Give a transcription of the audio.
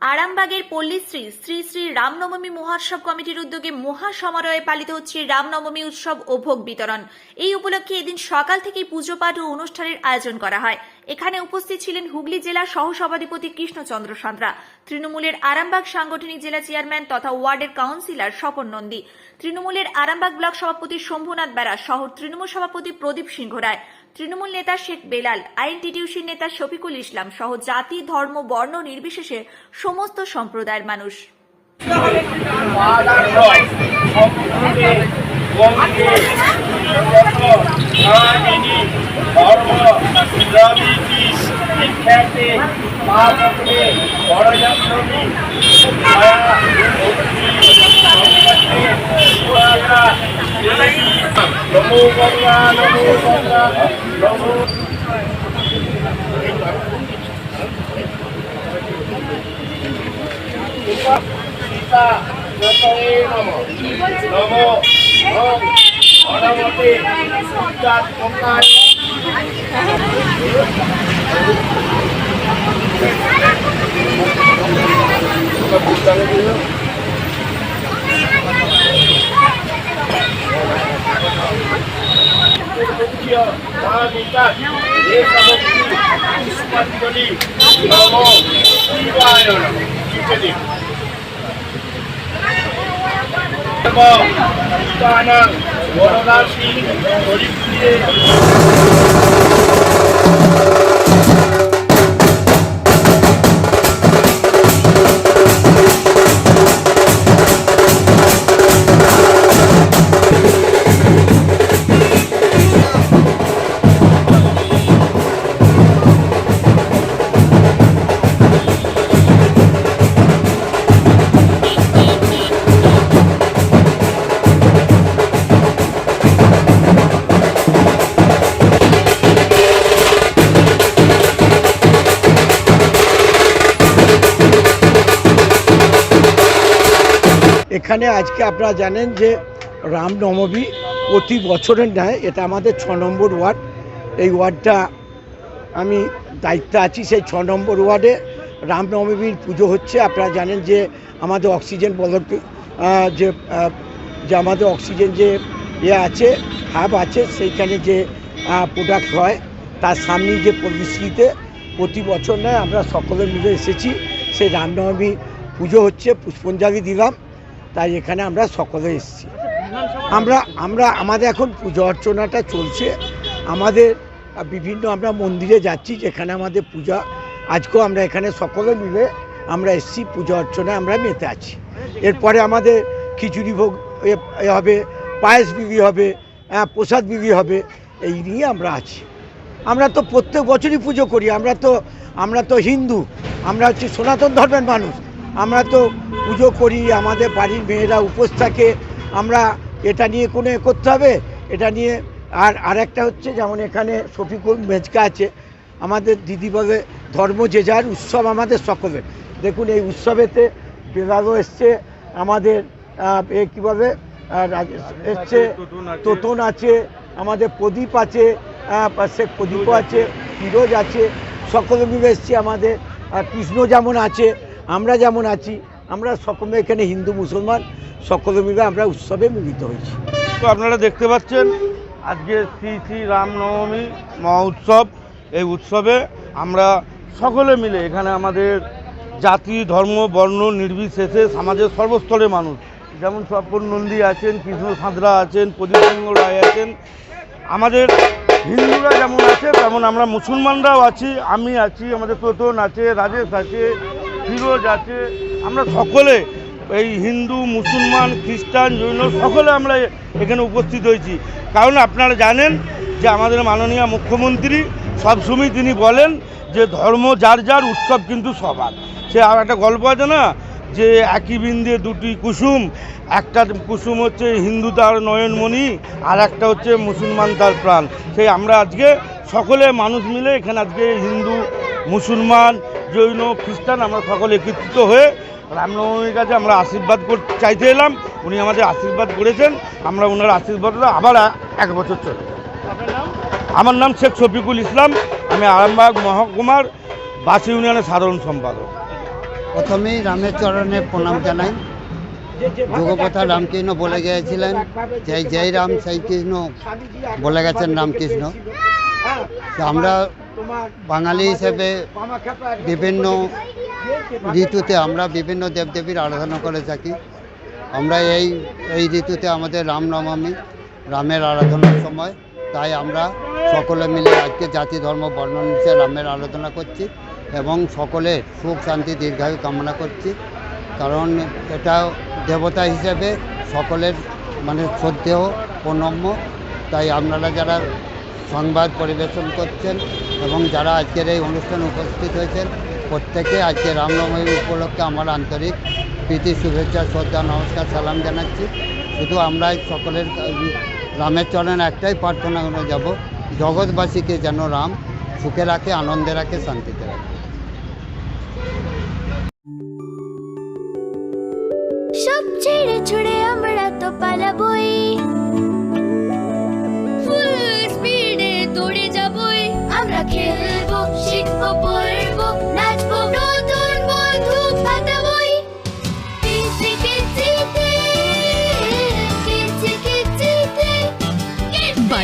আরামবাগের পল্লীশ্রী শ্রী শ্রী রামনবমী মহোৎসব কমিটির উদ্যোগে মহা সমারোহে পালিত হচ্ছে রামনবমী উৎসব ও ভোগ বিতরণ। এই উপলক্ষে এদিন সকাল থেকেই পুজো পাঠ ও অনুষ্ঠানের আয়োজন করা হয়। এখানে উপস্থিত ছিলেন হুগলি জেলা সহসভাধিপতি কৃষ্ণচন্দ্র সাঁতরা, তৃণমূলের আরামবাগ সাংগঠনিক জেলা চেয়ারম্যান তথা ওয়ার্ডের কাউন্সিলর স্বপন নন্দী, তৃণমূলের আরামবাগ ব্লক সভাপতি শম্ভুনাথ বেরা শহর তৃণমূল সভাপতি প্রদীপ সিংহ রায় তৃণমূল নেতা শেখ বেলাল আইএনটিটিউসির নেতা শফিকুল ইসলাম সহ জাতি ধর্ম বর্ণ নির্বিশেষে সমস্ত সম্প্রদায়ের মানুষ মা ভক্তি এ সমস্তি পুষ্পাঞ্জলি নম শিবায় নম ইত্যাদি বরদাসী হরিপ্রিয়ে এখানে আজকে আপনারা জানেন যে রামনবমী প্রতি বছরের ন্যায় এটা আমাদের ছ নম্বর ওয়ার্ড। এই ওয়ার্ডটা আমি দায়িত্বে আছি সেই ছ নম্বর ওয়ার্ডে। রামনবমীর পুজো হচ্ছে আপনারা জানেন যে আমাদের অক্সিজেন আহ, যে যে আমাদের অক্সিজেন যে ইয়ে আছে হাব আছে সেইখানে যে প্রোডাক্ট হয় তার সামনেই যে পরিস্থিতিতে প্রতি বছর নয় আমরা সকলে মিলে এসেছি। সেই রামনবমী পুজো হচ্ছে পুষ্পঞ্জালি দিলাম। তাই এখানে আমরা সকলে এসেছি। আমরা আমরা আমাদের এখন পুজো অর্চনাটা চলছে। আমাদের বিভিন্ন আমরা মন্দিরে যাচ্ছি যেখানে আমাদের পূজা। আজকেও আমরা এখানে সকলে মিলে আমরা এসেছি পূজা অর্চনায় আমরা মেতে আছি। এরপরে আমাদের খিচুড়ি ভোগ হবে পায়েস বিক্রি হবে আহ, প্রসাদ বিক্রি হবে এই নিয়ে আমরা আছি। আমরা তো প্রত্যেক বছরই পুজো করি আমরা তো আমরা তো হিন্দু আমরা হচ্ছে সনাতন ধর্মের মানুষ। আমরা তো পুজো করি আমাদের বাড়ির মেয়েরা উপোস থাকে। আমরা এটা নিয়ে কোনো এ করতে হবে? এটা নিয়ে আর আরেকটা হচ্ছে যেমন এখানে শফিকুল মেজকা আছে আমাদের দিদি বলে ধর্ম যে যার উৎসব আমাদের সকলের। দেখুন এই উৎসবেতে বেলালও এসছে আমাদের এ কী বলে আহ, রাজেশ এসছে তোতন আছে আমাদের প্রদীপ আছে পাশে প্রদীপও আছে ফিরোজ আছে সকলে মিলে এসছি আমাদের কৃষ্ণ যেমন আছে আমরা যেমন আছি, আমরা সকলে এখানে হিন্দু, মুসলমান, সকলে মিলে আমরা উৎসবে মিলিত হয়েছি। তো আপনারা দেখতে পাচ্ছেন, আজকে শ্রী শ্রী রামনবমী মহোৎসব এই উৎসবে আমরা সকলে মিলে, এখানে আমাদের জাতি, ধর্ম, বর্ণ নির্বিশেষে সমাজের সর্বস্তরের মানুষ, যেমন স্বপন নন্দী আছেন, কৃষ্ণ সাঁতরা আছেন, প্রদীপ সিংহ রায় আছেন, আমাদের হিন্দুরা যেমন আছে, তেমন আমরা মুসলমানরাও আছি, আমি আছি, আমাদের তোতন আছে, রাজেশ আছে ফিরোজ আছে আমরা সকলে, এই হিন্দু, মুসলমান, খ্রিস্টান, জৈন, সকলে আমরা এখানে উপস্থিত হয়েছি। কারণ আপনারা জানেন যে আমাদের মাননীয় মুখ্যমন্ত্রী সবসময় তিনি বলেন যে ধর্ম যার যার, উৎসব কিন্তু সবার। সে আর একটা গল্প আছে না? যে একই বিন্দে দুটি কুসুম, একটা কুসুম হচ্ছে হিন্দু তার নয়নমণি, আর একটা হচ্ছে মুসলমান তার প্রাণ। সেই আমরা আজকে সকলে মানুষ মিলে এখানে আজকে হিন্দু, মুসলমান জৈন খ্রিস্টান, আমরা সকলে একত্রিত হয়ে রামনবমীর কাছে আমরা আশীর্বাদ কর চাইতে এলাম। উনি আমাদের আশীর্বাদ করেছেন। আমরা ওনার আশীর্বাদটা আবার এক বছর চলে। আমার নাম শেখ শফিকুল ইসলাম। আমি আরামবাগ মহকুমার বাসি ইউনিয়নের সাধারণ সম্পাদক। প্রথমেই রামের চরণে প্রণাম জানাই। যুগপথা রামকৃষ্ণ বলে গিয়েছিলেন যে যেই রাম সেই কৃষ্ণ বলে গেছেন রামকৃষ্ণ। আমরা বাঙালি হিসেবে বিভিন্ন ঋতুতে আমরা বিভিন্ন দেবদেবীর আরাধনা করে থাকি। আমরা এই এই ঋতুতে আমাদের রামনবমী রামের আরাধনার সময়। তাই আমরা সকলে মিলে আজকে জাতি, ধর্ম, বর্ণ নিচে রামের আরাধনা করছি এবং সকলের সুখ, শান্তি, দীর্ঘায়ু কামনা করছি। কারণ এটা দেবতা হিসেবে সকলের মানে শ্রদ্ধেয়, প্রণম্য। তাই আপনারা যারা সংবাদ পরিবেশন করছেন এবং যারা আজকের এই অনুষ্ঠানে উপস্থিত হয়েছেন, প্রত্যেকে আজকে রামনবমী উপলক্ষে আমার আন্তরিক প্রীতি, শুভেচ্ছা, শ্রদ্ধা, নমস্কার, সালাম জানাচ্ছি। শুধু আমরা সকলের রামের চরণে একটাই প্রার্থনা করে যাব, জগৎবাসীকে যেন রাম সুখে রাখে, আনন্দে রাখে, শান্তিতে রাখে। সব ছেড়ে ছুড়ে আমরা তো পালাবই।